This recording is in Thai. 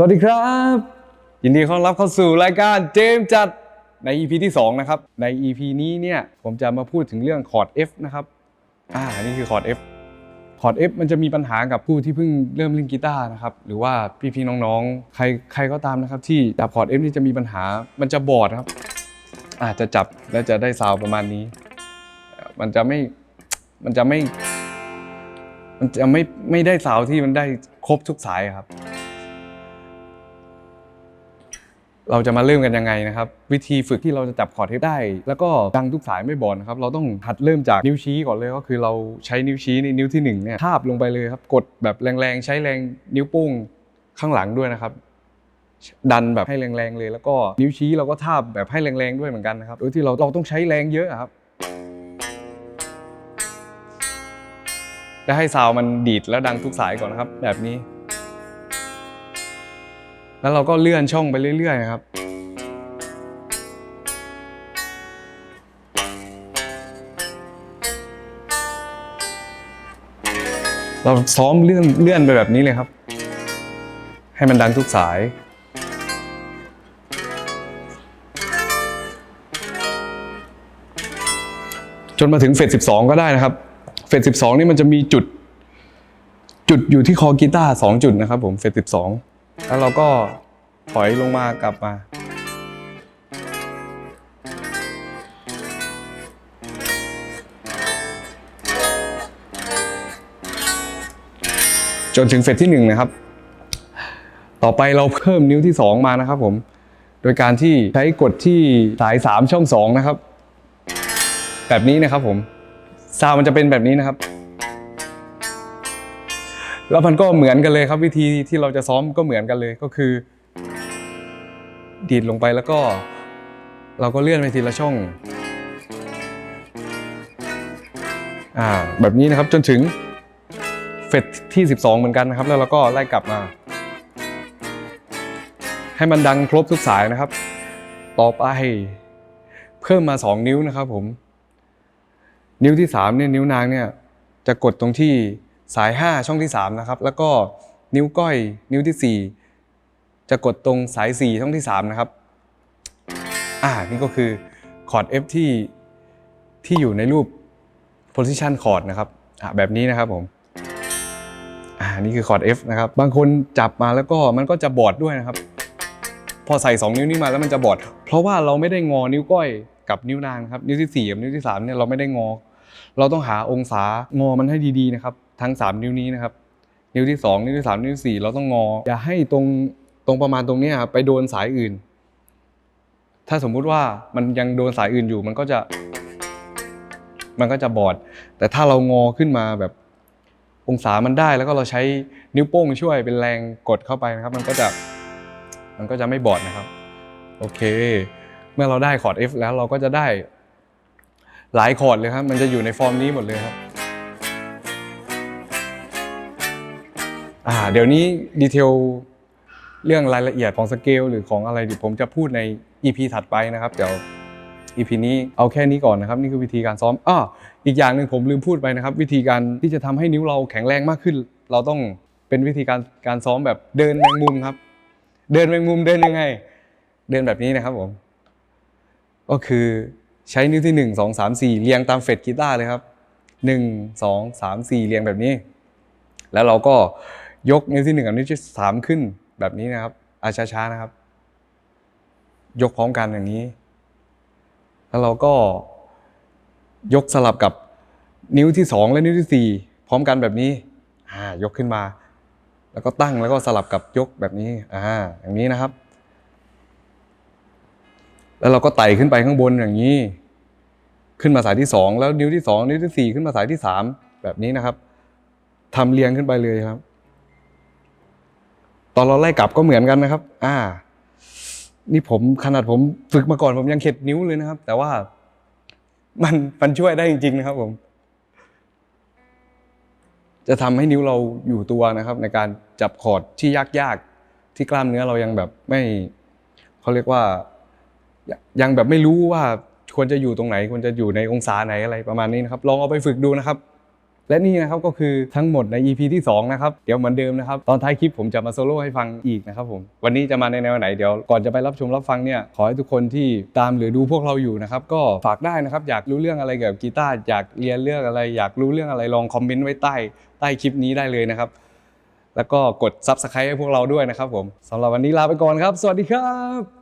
สวัสดีครับ ยินดีต้อนรับเข้าสู่รายการเจมส์จัดใน EP ที่ 2 นะครับ ใน EP นี้เนี่ยผมจะมาพูดถึงเรื่องคอร์ด F นะครับ อ่า นี่คือคอร์ด F คอร์ด F มันจะมีปัญหากับผู้ที่เพิ่งเริ่มเล่นกีตาร์นะครับ หรือว่าพี่ๆน้องๆ ใครใครก็ตามนะครับ ที่จับคอร์ด F นี่จะมีปัญหามันจะบอดครับ อาจจะจับแล้วจะได้ซาวประมาณนี้ มันจะไม่มันจะไม่ มันจะไม่ไม่ได้ซาวที่มันได้ครบทุกสายครับ เราจะมาเริ่มกันยังไงนะครับ วิธีฝึกที่เราจะจับคอร์ดเทปได้ แล้วก็ดังทุกสายไม่บอดนะครับ เราต้องหัดเริ่มจากนิ้วชี้ก่อนเลยก็คือเราใช้นิ้วชี้ในนิ้วที่หนึ่งเนี่ยทาบลงไปเลยครับ กดแบบแรงๆ ใช้แรงนิ้วโป้งข้างหลังด้วยนะครับ ดันแบบให้แรงๆเลย แล้วก็นิ้วชี้เราก็ทาบแบบให้แรงๆด้วยเหมือนกันนะครับโดยที่เราเราต้องใช้แรงเยอะครับและให้ซาว์มันดีดแล้วดังทุกสายก่อนนะครับ แบบนี้ แล้วเราก็เลื่อนช่องไปเรื่อยๆครับ เราซ้อมเลื่อนเลื่อนไปแบบนี้เลยครับ ให้มันดังทุกสายจนมาถึงเฟส12ก็ได้นะครับ เฟส12นี่มันจะมีจุด จุดอยู่ที่คอกีตาร์2จุดนะครับผม เฟส12 แล้วเราก็ถอยลงมากลับมา จนถึงเฟสที่1นะครับ ต่อไปเราเพิ่มนิ้วที่2มานะครับผม โดยการที่ใช้กดที่สาย3ช่อง2นะครับ แบบนี้นะครับผม ซาวมันจะเป็นแบบนี้นะครับ แล้วมันก็เหมือนกันเลยครับวิธีที่เราจะซ้อมก็เหมือนกันเลยก็คือ ดีดลงไปแล้วก็ เราก็เลื่อนไปทีละช่องอ่าแบบนี้นะครับจนถึงเฟสที่ 12 เหมือนกันนะครับ แล้วเราก็ไล่กลับมา ให้มันดังครบทุกสายนะครับ ต่อไปเพิ่มมา 2 นิ้วนะครับผม นิ้วที่ 3เนี่ยนิ้วนางเนี่ยจะกดตรงที่ สาย 5 ช่องที่3นะครับแล้วก็นิ้วก้อย นิ้วที่ 4 จะกดตรงสาย 4 ช่องที่3นะครับอ่านี่ก็คือคอร์ด F ที่ที่อยู่ในรูป position chord นะครับอ่าแบบนี้นะครับผมอ่านี่คือคอร์ด F นะครับบางคนจับมาแล้วก็มันก็จะบอดด้วยนะครับ พอใส่ 2 นิ้วนี้มาแล้วมันจะบอด เพราะว่าเราไม่ได้งอนิ้วก้อยกับนิ้วนางครับนิ้วที่4กับนิ้วที่3เนี่ยเราไม่ได้งอ เราต้องหาองศางอมันให้ดีๆนะครับ ทั้ง 3 นิ้วนี้นะครับ นิ้วที่ 2 นิ้วที่ 3 นิ้วที่4เราต้องงอ อย่าให้ตรงตรงประมาณตรงนี้ครับไปโดนสายอื่น ถ้าสมมุติว่ามันยังโดนสายอื่นอยู่มันก็จะ มันก็จะบอด แต่ถ้าเรางอขึ้นมาแบบองศามันได้แล้วก็เราใช้นิ้วโป้งช่วยเป็นแรงกดเข้าไปนะครับ มันก็จะมันก็จะไม่บอดนะครับ โอเค เมื่อเราได้คอร์ด F แล้วเราก็จะได้หลายคอร์ดเลยครับ มันจะอยู่ในฟอร์มนี้หมดเลยครับ อ่าเดี๋ยวนี้ดีเทลเรื่องรายละเอียดของสเกลหรือของอะไรเดี๋ยวผมจะพูดใน EP ถัดไปนะครับเดี๋ยว EP นี้เอาแค่นี้ก่อนนะครับ นี่คือวิธีการซ้อมอ้ออีกอย่างหนึ่งผมลืมพูดไปนะครับ วิธีการที่จะทำให้นิ้วเราแข็งแรงมากขึ้น เราต้องเป็นวิธีการการซ้อมแบบเดินแมงมุมครับ เดินแมงมุมเดินยังไง เดินแบบนี้นะครับผม ก็คือใช้นิ้วที่หนึ่งสองสามสี่เรียงตามเฟดกีตาร์เลยครับหนึ่งสองสามสี่เรียงแบบนี้ แล้วเราก็ ยกนิ้วที่หนึ่งกับนิ้วที่สามขึ้นแบบนี้นะครับอาช้าๆนะครับ ยกพร้อมกันอย่างนี้ แล้วเราก็ยกสลับกับนิ้วที่สองและนิ้วที่สี่พร้อมกันแบบนี้อ่ายกขึ้นมา แล้วก็ตั้งแล้วก็สลับกับยกแบบนี้อ่าอย่างนี้นะครับ แล้วเราก็ไต่ขึ้นไปข้างบนอย่างนี้ ขึ้นมาสายที่สองแล้วนิ้วที่สองนิ้วที่สี่ขึ้นมาสายที่สามแบบนี้นะครับทำเรียงขึ้นไปเลยครับ ตอนเราไล่กลับก็เหมือนกันนะครับ อ่า นี่ผมขนาดผมฝึกมาก่อนผมยังเข็ดนิ้วเลยนะครับ แต่ว่ามันมันช่วยได้จริง ๆ นะครับผม จะทำให้นิ้วเราอยู่ตัวนะครับ ในการจับคอร์ดที่ยากๆ ที่กล้ามเนื้อเรายังแบบไม่เขาเรียกว่า ยังแบบไม่รู้ว่าควรจะอยู่ตรงไหนควรจะอยู่ในองศาไหนอะไรประมาณนี้นะครับ ลองเอาไปฝึกดูนะครับ และนี่นะครับก็คือทั้งหมดใน EP ที่2นะครับเดี๋ยวเหมือนเดิมนะครับตอนท้ายคลิปผมจะมาโซโล่ให้ฟังอีกนะครับผมวันนี้จะมาในแนวไหนเดี๋ยวก่อนจะไปรับชมรับฟังเนี่ยขอให้ทุกคนที่ตามหรือดูพวกเราอยู่นะครับก็ฝากได้นะครับอยากรู้เรื่องอะไรเกี่ยวกับกีตาร์อยากเรียนเรื่องอะไร อยากรู้เรื่องอะไรลองคอมเมนต์ไว้ใต้ใต้คลิปนี้ได้เลยนะครับแล้วก็กด Subscribe ให้พวกเราด้วยนะครับผมสำหรับวันนี้ลาไปก่อนครับ สวัสดีครับ